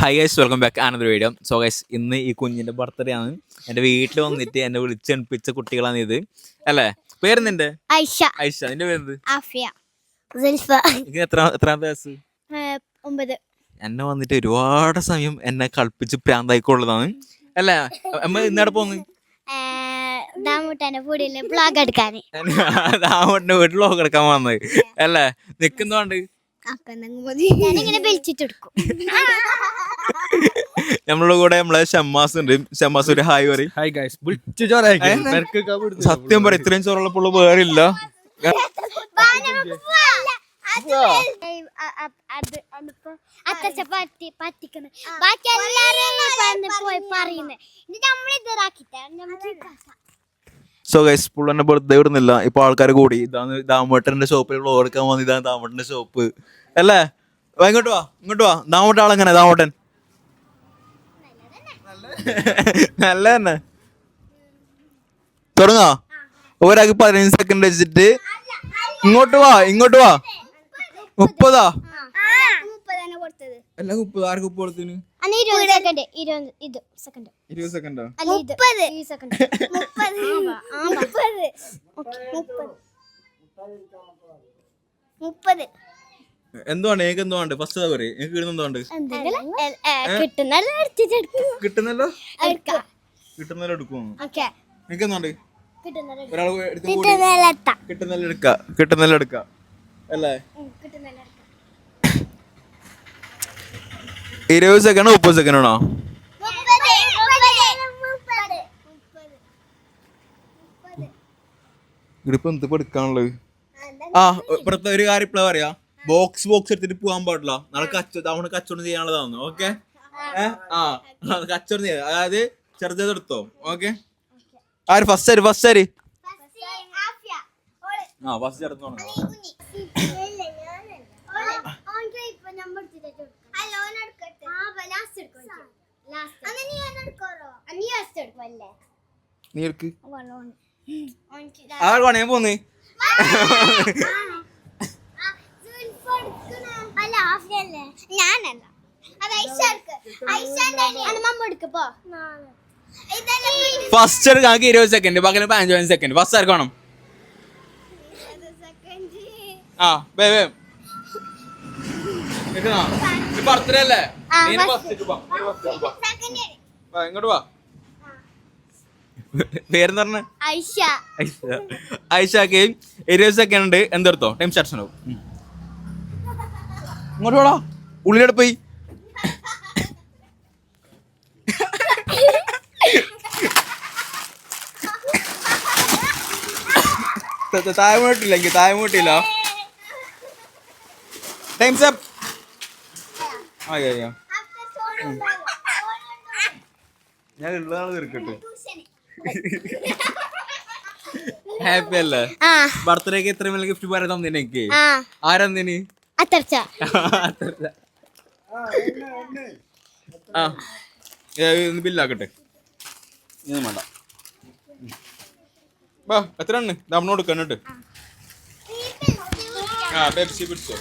Hi guys welcome back another video so guys ഇന്ന് ഈ കുഞ്ഞിന്റെ ബർത്ത്ഡേ ആണ്. എന്റെ വീട്ടിൽ വന്നിട്ട് എന്നെ വിളിച്ചെണിപ്പിച്ച കുട്ടികളാണ് ഇത്. അല്ലേ? പേര് നിന്റെ ഐഷ. ഐഷ. നിന്റെ പേര് ആഫിയ. എത്ര എത്രാമത്തെ വയസ്സ് ഏഹ്, ഒമ്പത്. എന്നെ വന്നിട്ട് ഒരുപാട് സമയം എന്നെ കളിപ്പിച്ച് പ്രാന്തായിക്കൊള്ളതാണ്. അല്ലേ? അമ്മ ഇന്നടെ പോന്ന്? വീട്ടിൽ വ്ളോഗ് എടുക്കാൻ വന്നത്. അല്ലേ? നിക്കുന്നോണ്ട്? ഞാനിങ്ങനെ വിളിച്ചിട്ട് എടുക്കും നമ്മളെ കൂടെ നമ്മളെ ഷമ്മാസ് ഉണ്ട്. ഷമ്മാസ് ഒരു ഹായ് പറയും. ഹായ് ഗൈസ് വിളിച്ചു സത്യം പറ ഇത്രയും ചോറുള്ളപ്പോൾ വേറില്ല. അത്തച്ച പറ്റി പറ്റിക്കണ്. ബാക്കി എല്ലാരും പോയി പറയുന്നത് ഇത് നമ്മൾ ഇതാക്കിട്ടാ. സോ ഗൈസ് പുള്ളന്റെ ബർത്ത്ഡേ ഇടുന്നില്ല. ഇപ്പൊ ആൾക്കാർ കൂടി. ഇതാണ് ദാമ്പട്ടന്റെ ഷോപ്പിൽ ഓർക്കാൻ വന്നു ഇതാണ് ദാമ്പട്ടന്റെ ഷോപ്പ് അല്ലേ? വാ, ഇങ്ങോട്ട് വാ ഇങ്ങോട്ട് വാ. ദാമോട്ട ആളെങ്ങനെ? ദാമോട്ടൻ. നല്ല തന്നെ തുടങ്ങാ. ഒരാൾക്ക് പതിനഞ്ച് സെക്കൻഡ് വെച്ചിട്ട് ഇങ്ങോട്ട് വാ ഇങ്ങോട്ട് വാ. മുപ്പതാ? അല്ല മുപ്പത്. ആർക്ക് ഉപ്പ് കൊടുത്തിന് അന്ന് ഇരുപത് സെക്കൻഡ് ഇരുപത് ഇത് സെക്കൻഡ് ഇരുപത് സെക്കൻഡോ ഈ സെക്കൻഡ് മുപ്പത്. മുപ്പത്. മുപ്പത്. മുപ്പത്. എന്തുകൊണ്ട് എനിക്ക് എന്തുകൊണ്ട് ഫസ്റ്റ് പറയും. എനിക്ക് കിട്ടുന്ന എന്തുകൊണ്ട് എന്തെങ്കിലും? കിട്ടുന്ന എടുത്തിട്ടെടുക്കും കിട്ടുന്നല്ലോ? എടുക്കാം. കിട്ടുന്നല്ലോ എടുക്കും ഓക്കെ. എനിക്ക് എന്തുകൊണ്ട് കിട്ടുന്നല്ലോ എടുക്കാം. കിട്ടുന്നല്ലോ എടുക്ക. അല്ലേ? കിട്ടുന്നതിൽ എടുക്കാം ഇരുപത് സെക്കൻഡ് മുപ്പത് സെക്കൻഡ് ആണോ? ഇതിപ്പോ എന്തിപ്പോ എടുക്കാനുള്ളത്? ആ ഇപ്പഴത്തെ ഒരു കാര്യം ഇപ്പഴാ പറയാ. ബോക്സ് ബോക്സ് എടുത്തിട്ട് പോകാൻ പാടില്ല. നാളെ കച്ച തവണ കച്ചവടം ചെയ്യാനുള്ളതാണ് ഓക്കെ ആ കച്ചവടം ചെയ്യാം. അതായത് ചെറുത് എടുത്തോ ഓക്കെ ആര് ഫസ്റ്റ് ആര് ഫസ്റ്റ് ആര്? ആ ഫസ്റ്റ് എടുത്തോണം നീ എടുക്ക്. ആ പണയാൻ പോന്ന്. ഞാനല്ല ഫസ്റ്റ് എടുക്കാൻ ഇരുപത് സെക്കൻഡ് പകരം പതിനഞ്ച് സെക്കൻഡ് ഫസ്റ്റ് ആർക്ക് വേണം? ആ വേ വേ. ബർത്ത്ഡേ അല്ലേ ഇങ്ങോട്ട് നീ first. first ക്ക് വാ. നീ first ക്ക് വാ. വാ, ഇങ്ങോട്ട് വാ പേരെന്ന് പറഞ്ഞ? ഐഷ. ഐഷാക്ക് ഇരുപത് സെക്കൻഡ് എന്തെടുത്തോ ടൈം സ്റ്റാർട്ട് ആവും ഇങ്ങോട്ട് വേടാ. ഉള്ളിലോട്ട് പോയി. ത- ത- താഴെ വീട്ടില്ല എനിക്ക് താഴെ വീട്ടില്ല. ടൈം സെപ്പ് അയ്യോ ഞാൻ ഉള്ളതാണ് തീർക്കട്ടെ? ഹാപ്പി അല്ലേ? ബർത്ത്ഡേക്ക് എത്ര വലിയ ഗിഫ്റ്റ് പറയാൻ തന്നെ എനിക്ക്? ആ. ആരെന്തിന് അത്തർച്ച. ആ. ബില്ലാക്കട്ടെ ഇതൊന്നും വേണ്ട. വാ എത്ര എണ്ണ? നമ്മളോട് കൊടുക്കാനുണ്ട് ആ. പെപ്സി പിടിച്ചോ?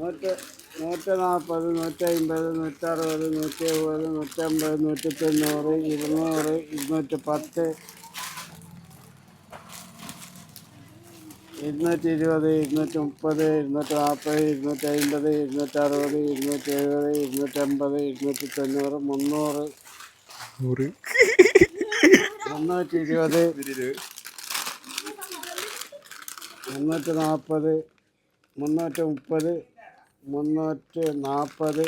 നൂറ്റ് നൂറ്റി നാൽപ്പത് നൂറ്റി അമ്പത് നൂറ്ററുപത് നൂറ്റി എഴുപത് നൂറ്റമ്പത് നൂറ്റി തൊണ്ണൂറ് ഇരുന്നൂറ് ഇരുന്നൂറ്റി പത്ത് ഇരുന്നൂറ്റി ഇരുപത് ഇരുന്നൂറ്റി മുപ്പത് ഇരുന്നൂറ്റി നാൽപ്പത് ഇരുന്നൂറ്റി അമ്പത് ഇരുന്നൂറ്റി അറുപത് ഇരുന്നൂറ്റി എഴുപത് ഇരുന്നൂറ്റി അമ്പത് ഇരുന്നൂറ്റി തൊണ്ണൂറ് മുന്നൂറ് നൂറ്. മുന്നൂറ്റി ഇരുപത്. മുന്നൂറ്റി നാൽപ്പത് മുന്നൂറ്റി മുപ്പത് മുന്നൂറ്റി നാൽപ്പത്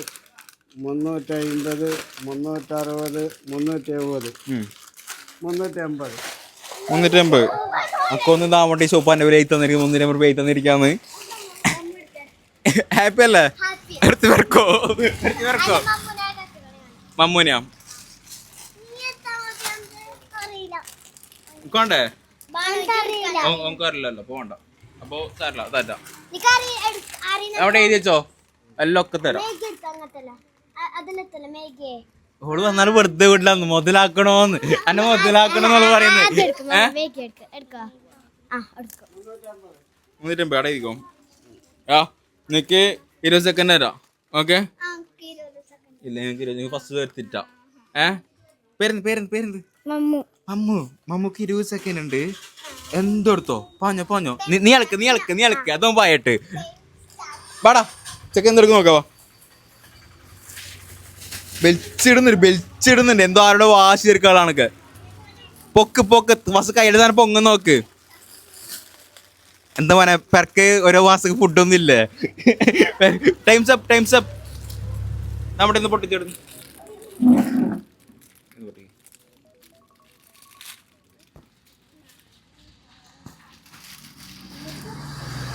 മുന്നൂറ്റി അമ്പത് മുന്നൂറ്ററുപത് മുന്നൂറ്റി എഴുപത് മുന്നൂറ്റി അമ്പത് മുന്നൂറ്റമ്പത്. അപ്പൊ ഒന്ന് താമട്ടി ഷോപ്പ് എന്റെ പേര് എഴുതി തന്നിരിക്കും മുന്നൂറ്റമ്പത് രൂപ എഴുതി തന്നിരിക്കാന്ന് ഹാപ്പി അല്ലേ എടുത്ത് പേർക്കോ എടുത്ത് പേർക്കോ മമ്മൂനിയാ? കൊണ്ടേ നമുക്കറിയില്ലല്ലോ പോകണ്ട അപ്പൊ തരല്ല തരാം അവിടെ എഴുതി വെച്ചോ? എല്ലാം ഒക്കെ തരാം ഓൾ വെറുതെ വീട്ടിലാന്ന് മുതലാക്കണോന്ന്. അന്നെ മുതലാക്കണോന്നുള്ള പറയുന്നത്. ഏ? മേഘ എടുക്ക എടുക്ക. ആ എടുക്കും. മുന്നൂറ്റമ്പത് അവിടെ ഇരിക്കും. ആ നിനക്ക് ഇരുപത് സെക്കൻഡ് തരാം. ഓക്കെ ഇല്ല എനിക്ക് ഇരുപത് ഫസ്റ്റ് വരുത്തിട്ടാ. ഏ? പേരെന്ത് പേരെന്ത് പേരെന്ത്? മമ്മു. അമ്മു മമ്മൂക്ക് ഇരുപത് സെക്കൻഡ് ഉണ്ട്. എന്തെടുത്തോ? പാഞ്ഞോ പാഞ്ഞോ? നീ അളക്ക് നീ അളക്ക് നീ അളക്ക് അതോ പായട്ട്. വാടാ ചെക്കൻ എന്തെടുക്കും നോക്കാവോ ബെൽച്ചിടുന്നുണ്ട് ബെൽച്ചിടുന്നുണ്ട്. എന്തോ ആരുടെ വാശി ചെറുക്കുകളാണൊക്കെ പൊക്ക് പൊക്ക്. വസ് കയ്യിൽ തന്നെ പൊങ്ങ നോക്ക്. എന്താ പറയാ പെർക്ക് ഓരോ മാസം ഫുഡൊന്നും ഇല്ലേ? ടൈംസ് അപ്പ് ടൈംസ് അപ്പ് നമ്മുടെ ഇന്ന് പൊട്ടിച്ചെടുക്കും.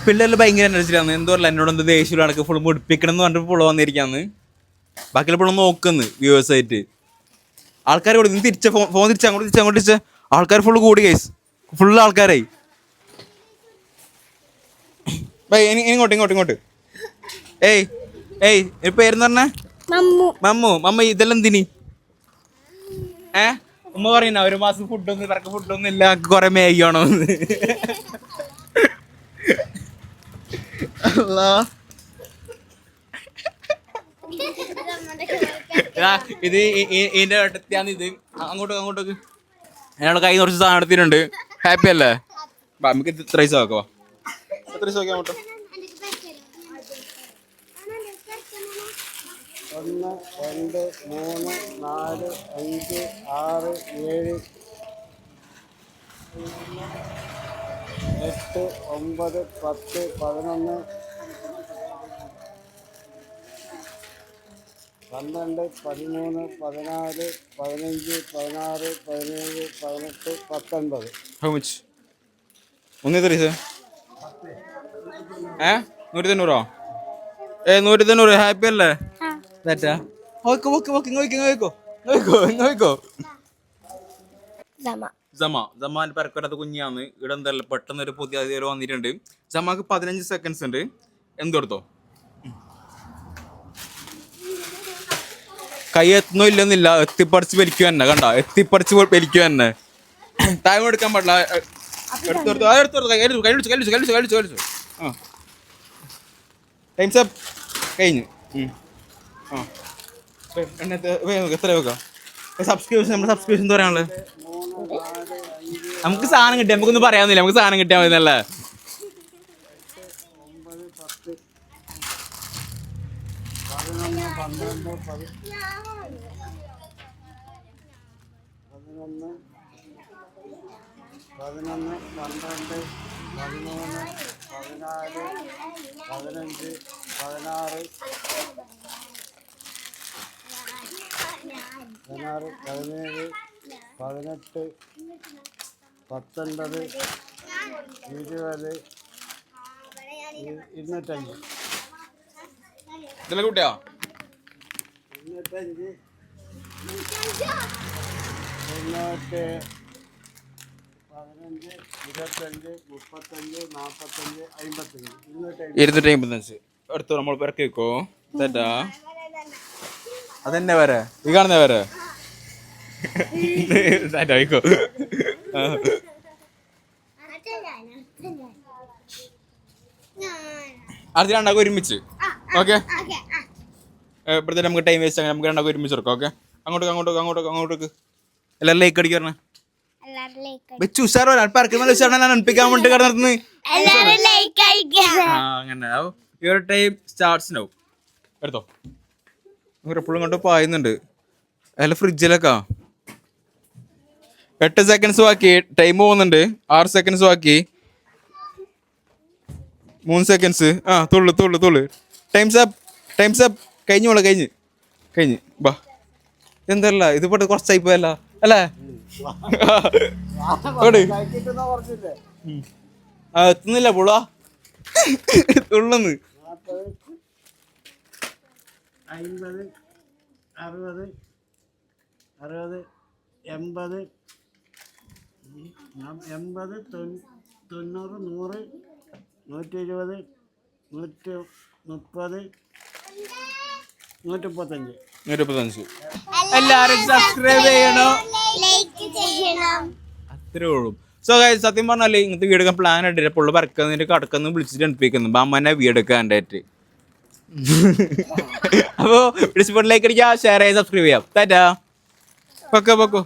പിള്ളേരിൽ ഭയങ്കര എനർജിയാണ് എന്തോ അല്ല എന്നോട് എന്താ ദേഷ്യം കണക്ക് ഫുൾ മുടിപ്പിക്കണം എന്ന് പറഞ്ഞിട്ട് പുള്ള വന്നിരിക്കാന്ന്. ബാക്കിയുള്ള പുള്ള നോക്കുന്നു വ്യൂവേഴ്സ് ആയിട്ട്. ആൾക്കാർ കൂടി നീ തിരിച്ച ഫോൺ ഫോൺ തിരിച്ച് അങ്ങോട്ട് തിരിച്ച് അങ്ങോട്ട് തിരിച്ച. ആൾക്കാർ ഫുള്ള് കൂടി കേസ് ഫുള്ള് ആൾക്കാരായി. ബൈ ഇനി ഇനി ഇങ്ങോട്ട് ഇങ്ങോട്ട് ഇങ്ങോട്ട്. ഏയ് ഏയ് ഒരു പേരെന്ന് പറഞ്ഞേ? മമ്മു. മമ്മു ഇതെല്ലാം എന്തിനി? ഏ? ഉമ്മ പറയുന്ന ഒരു മാസം ഫുഡൊന്നും ഇവർക്ക് ഫുഡൊന്നും ഇല്ല കൊറേ മേഗിയാണോ അല്ലാ ഇതാ, ഇതിന്റെ ഏട്ടത്തിയാണ് ഇത്. അങ്ങോട്ട് അങ്ങോട്ടേക്ക്. എന്നോട് കൈ കുറച്ച് സാധനം എടുത്തിട്ടുണ്ട്. ഹാപ്പി അല്ലേ? ബാ, നമുക്ക് ഇത് ഇത്ര പൈസ ആക്കോ എത്ര പൈസ അങ്ങോട്ട്? ഒന്ന് രണ്ട് മൂന്ന് നാല് അഞ്ച് ആറ് ഏഴ്. എട്ട് ഒമ്പത് പത്ത് പതിനൊന്ന് പന്ത്രണ്ട് പതിമൂന്ന് പതിനാല് പതിനഞ്ച് പതിനാറ് പതിനേഴ് പതിനെട്ട് പത്തൊൻപത്. ഹൗ മച്ച് ഒന്ന് എത്ര പൈസ ഏ? നൂറ്റി തൊണ്ണൂറോ ഏ നൂറ്റി തൊണ്ണൂറ് ഹാപ്പി അല്ലേ? തെറ്റാ ഓക്കെ ഓക്കെ ഓക്കെ നോക്കോ നോക്കോ നോക്കോ നോക്കോ സമ ജമ ജമാൻ പരക്കൊരാത്ത കുഞ്ഞാന്ന് ഇവിടെ എന്തല്ല പെട്ടെന്ന് ഒരു പുതിയ അതിഥി വന്നിട്ടുണ്ട്. ജമാക്ക് പതിനഞ്ച് സെക്കൻഡ്സ് ഉണ്ട്. എന്തെടുത്തോ? കൈ എത്തുന്നോ ഇല്ലെന്നില്ല എത്തിപ്പറിച്ച് വലിക്കുക തന്നെ കണ്ട? എത്തിപ്പറിച്ച് വലിക്കുക തന്നെ ടൈം എടുക്കാൻ പാടില്ല. കഴിഞ്ഞു. എത്ര വെക്കാം? സബ്സ്ക്രിപ്ഷൻ നമ്മുടെ സബ്സ്ക്രിപ്ഷൻ പറയാനുള്ളത്? നമുക്ക് സാധനം കിട്ടിയ നമുക്കൊന്നും പറയാന്നില്ല നമുക്ക് സാധനം കിട്ടിയാൽ മതി നല്ല. പതിനൊന്ന് പന്ത്രണ്ട് പതിമൂന്ന് പതിനാല് പതിനഞ്ച് പതിനാറ് പതിനാറ് പതിനേഴ് പതിനെട്ട് പത്തൊൻപത് ഇരുപത് ഇരുന്നൂറ്റഞ്ച്. ഇതിലെ കൂട്ടിയാ? ഇരുന്നൂറ്റഞ്ച്. തൊണ്ണൂറ്റ് പതിനഞ്ച് ഇരുപത്തഞ്ച് മുപ്പത്തഞ്ച് നാൽപ്പത്തഞ്ച് അമ്പത്തഞ്ച് ഇരുന്നൂറ്റഞ്ച് ഇരുന്നൂറ്റി അമ്പത്തഞ്ച് അടുത്ത് നമ്മൾ പിറക്കി വെക്കോ. തെറ്റാ അതെന്നെ വരെ. ഈ കാണുന്ന വരെ. തെറ്റായിക്കോ അടുത്ത രണ്ടാക്കും ഒരുമിച്ച്. ഓക്കെ ഇപ്പോഴത്തെ നമുക്ക് ടൈം വേസ്റ്റ് അങ്ങനെ നമുക്ക് രണ്ടാക്കും ഒരുമിച്ച് എടുക്കാം ഓക്കെ അങ്ങോട്ടേക്ക് അങ്ങോട്ടേക്ക് അങ്ങോട്ടേക്ക് അങ്ങോട്ടേക്ക്. എല്ലാവരും ലൈക്ക് എല്ലാരും ലൈക്ക് വെച്ച് ഉഷാറോ പറക്കുന്ന നല്ല ഉഷാറാണ് ഞാൻ അണിപ്പിക്കാൻ വേണ്ടി കിടന്നിരുന്നു. എല്ലാരും ലൈക്ക് അയക്കാം ആ അങ്ങനെ. ഒരു ടൈം സ്റ്റാർട്ട്സ് ഉണ്ടാവും എടുത്തോ? എപ്പോഴും കൊണ്ട് പായുന്നുണ്ട്. അല്ല ഫ്രിഡ്ജിലൊക്കെ എട്ട് സെക്കൻഡ്സ് ബാക്കി ടൈം പോകുന്നുണ്ട്. ആറ് സെക്കൻഡ്സ് ബാക്കി. മൂന്ന് സെക്കൻഡ്സ് ആ തുള്ളു തുള്ളു തുള്ളു. ടൈംസ് അപ്പ് ടൈംസ് അപ്പ് കഴിഞ്ഞു പോളെ കഴിഞ്ഞ്. കഴിഞ്ഞ്. ബാ. എന്തല്ല ഇത് പെട്ട് കുറച്ചായി പോയല്ല. അല്ലേ? ആ എത്തുന്നില്ല പുളാ തുള്ളുന്ന്. അമ്പത് അറുപത് അറുപത് എൺപത് എൺപത് തൊണ്ണൂ- തൊണ്ണൂറ് നൂറ് നൂറ്റി ഇരുപത് നൂറ്റി മുപ്പത് നൂറ്റി മുപ്പത്തഞ്ച് നൂറ്റിപ്പത്തഞ്ച് എല്ലാരും സബ്സ്ക്രൈബ് ചെയ്യണോ. ലൈക്ക് ചെയ്യണം. അത്രേ ഉള്ളൂ. സോ കാര്യം സത്യം പറഞ്ഞാലേ ഇങ്ങനത്തെ വീട് എടുക്കാൻ പ്ലാൻ ഇട്ടില്ല പുള്ളി പറക്കുന്നതിന് കടക്കുന്നു വിളിച്ചിട്ട് അടുപ്പിക്കുന്നു ബാമ്മനെ വീട് എടുക്കാൻ അപ്പോൾ ലൈക്ക് അടിക്കുക ഷെയർ ചെയ്യാം സബ്സ്ക്രൈബ് ചെയ്യാം ടാറ്റാ പൊക്കോ പൊക്കോ.